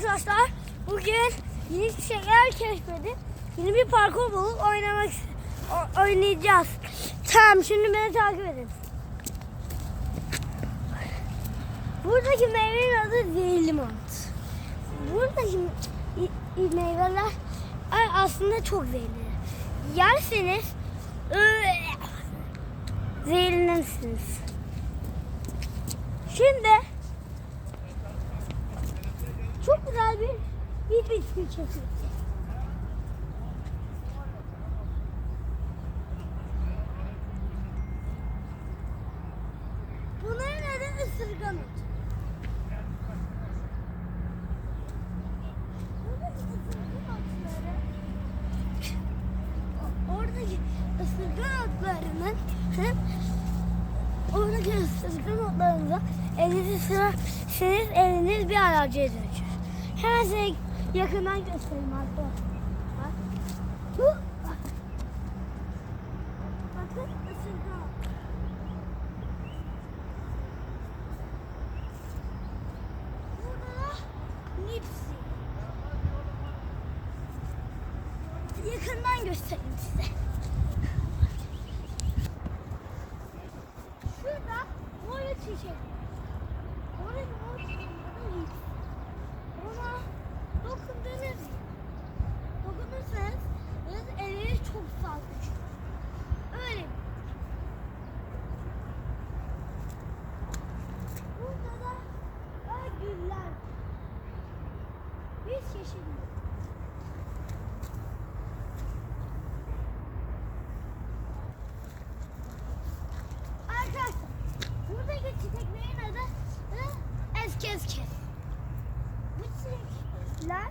arkadaşlar. Bugün yeni şeyler keşfedip yeni bir parkur bulup oynamak oynayacağız. Tamam şimdi beni takip edin. Buradaki meyvenin adı zehirli mont. Buradaki meyveler aslında çok zehirli. Yerseniz zehirlenirsiniz. Şimdi çok güzel bir bir bitki çekiyor. Bunların adı ısırgan otu. Oradaki ısırgan otlarının oradaki ısırgan otlarında elinizi sürürseniz eliniz bir alerjiye dönüşür. Hemen size yakından göstereyim arkadaşlar. Bak. Bu bak. Bakın otu. Burada da Nipsi. Yakından göstereyim size. Şurada mor çiçek. Oranın mor çiçeğinde de Nipsi. Ona dokundunuz. Dokunursanız biraz eliniz çok fazla çıkıyor. Öyle. Burada da daha güller. Bir çeşit. Arkadaşlar buradaki çiçeklerin adı e, eski eski. Bu çiçekler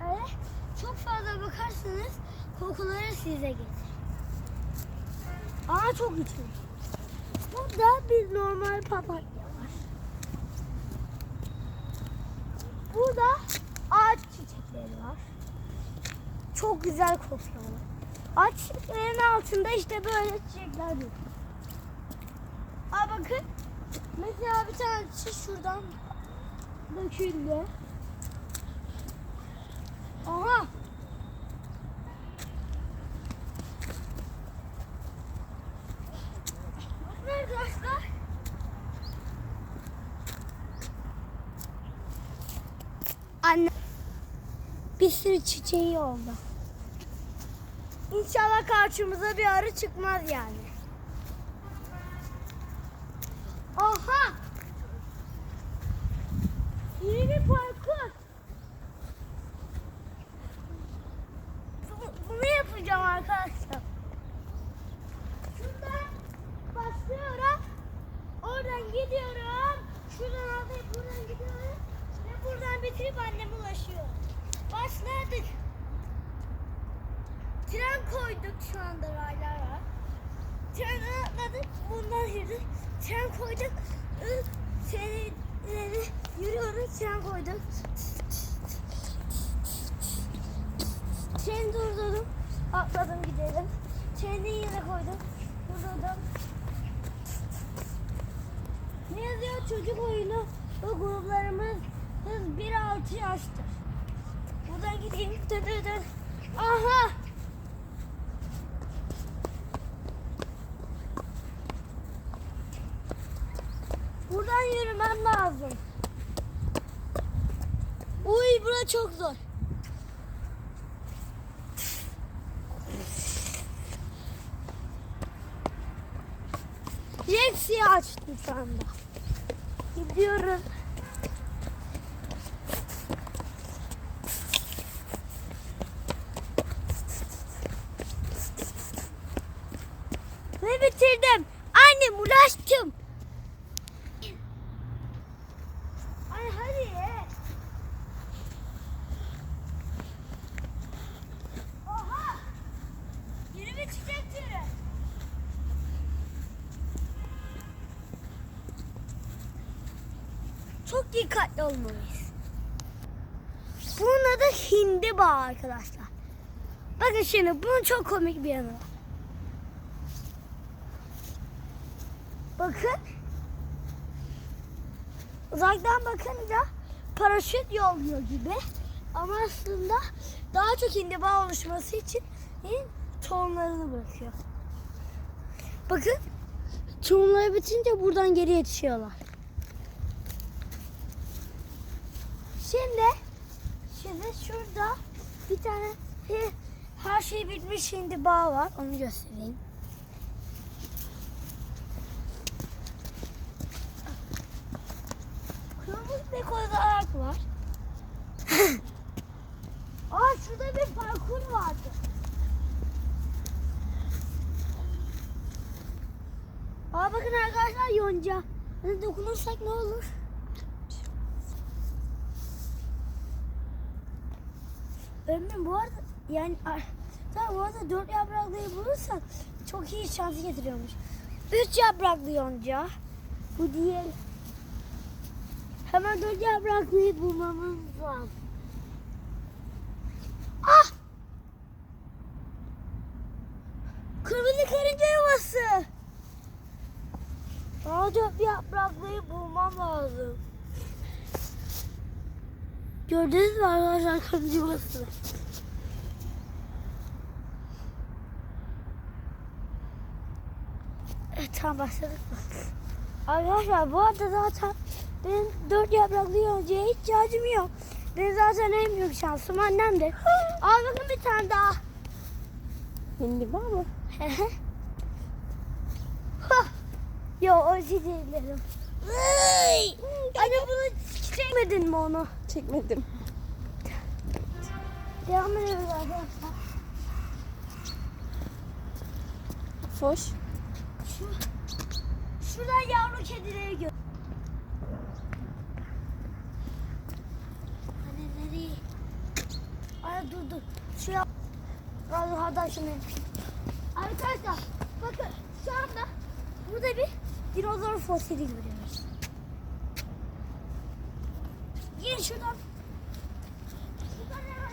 e, çok fazla bakarsanız kokuları size gelir. Ama çok güçlü. Burada bir normal papatya var. Burada ağaç çiçekleri var. Çok güzel kokuyorlar. Ağaç çiçeklerin altında işte böyle çiçekler yok. Aa bakın. Mesela bir tane çiçek şuradan döküldü. Aha. Bakın arkadaşlar. Anne. Bir sürü çiçeği oldu. İnşallah karşımıza bir arı çıkmaz yani. Aha! Yeni bir parkur. Bu- Bunu yapacağım arkadaşlar. Şuradan başlıyorum. Oradan gidiyorum. Şuradan atlayıp buradan gidiyorum. Ve buradan bitirip anneme ulaşıyorum. Başladık. Tren koyduk şu anda raylar var. Trenden atladık. Bundan yürüdük. Tren koyduk. Ü, Trenleri yürüyoruz. Tren koyduk. Treni durdurdum. Atladım gidelim. Treni yine koydum. Durdurdum. Ne yazıyor? Çocuk oyunu ve gruplarımız 1-6 yaştır. Buradan gideyim. Dur dur dur. Aha! Buradan yürümem lazım. Uy bura çok zor. Rex'i açtım şu anda. Gidiyorum. Bitirdim. Annem ulaştım. Ay hadi. Oha! Yeni bir çiçek türü. Çok dikkatli olmalıyız. Bunun adı hindiba arkadaşlar. Bakın şimdi bunun çok komik bir yanı var. Bakın. Uzaktan bakınca para paraşüt yolluyor gibi. Ama aslında daha çok indiba oluşması için tohumlarını bırakıyor. Bakın tohumları bitince buradan geri yetişiyorlar. Şimdi şimdi şurada bir tane he- her şey bitmiş indiba var. Onu göstereyim. Kırmızı bir kozalak var. Aa şurada bir parkur vardı. Aa bakın arkadaşlar yonca. Hani dokunursak ne olur? Ömrüm bu arada yani tamam bu arada dört yapraklıyı bulursan çok iyi şans getiriyormuş. Üç yapraklı yonca. Bu diğer. Hemen dört yapraklıyı bulmamız lazım. Daha dört yapraklıyı bulmam lazım. Gördünüz mü arkadaşlar karınca yuvası? Evet tamam başladık mı? Arkadaşlar bu arada zaten benim dört yapraklı yoncaya ihtiyacım yok. Benim zaten en büyük şansım annemdir. Al bakın bir tane daha. Hindi var mı? Yo o dilerim. Anne bunu çekmedin mi onu? Çekmedim. Devam ediyoruz arkadaşlar. Foş. Şu, şuradan yavru kedileri gör. Anne nereye? Ay dur dur. Şu şunu yapayım. Arkadaşlar bakın şu anda burada bir dinozor fosili görüyoruz. Şuradan. Şuradan hemen.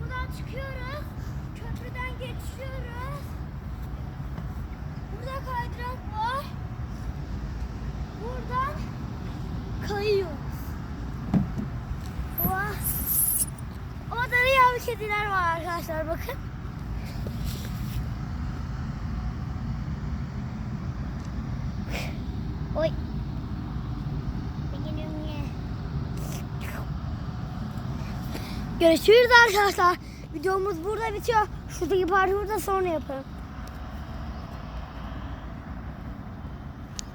Buradan çıkıyoruz. Köprüden geçiyoruz. Burada kaydırak var. Buradan kayıyoruz. Vah. Orada da yavru kediler var arkadaşlar bakın. Oy. Görüşürüz arkadaşlar. Videomuz burada bitiyor. Şuradaki parkuru da sonra yapalım.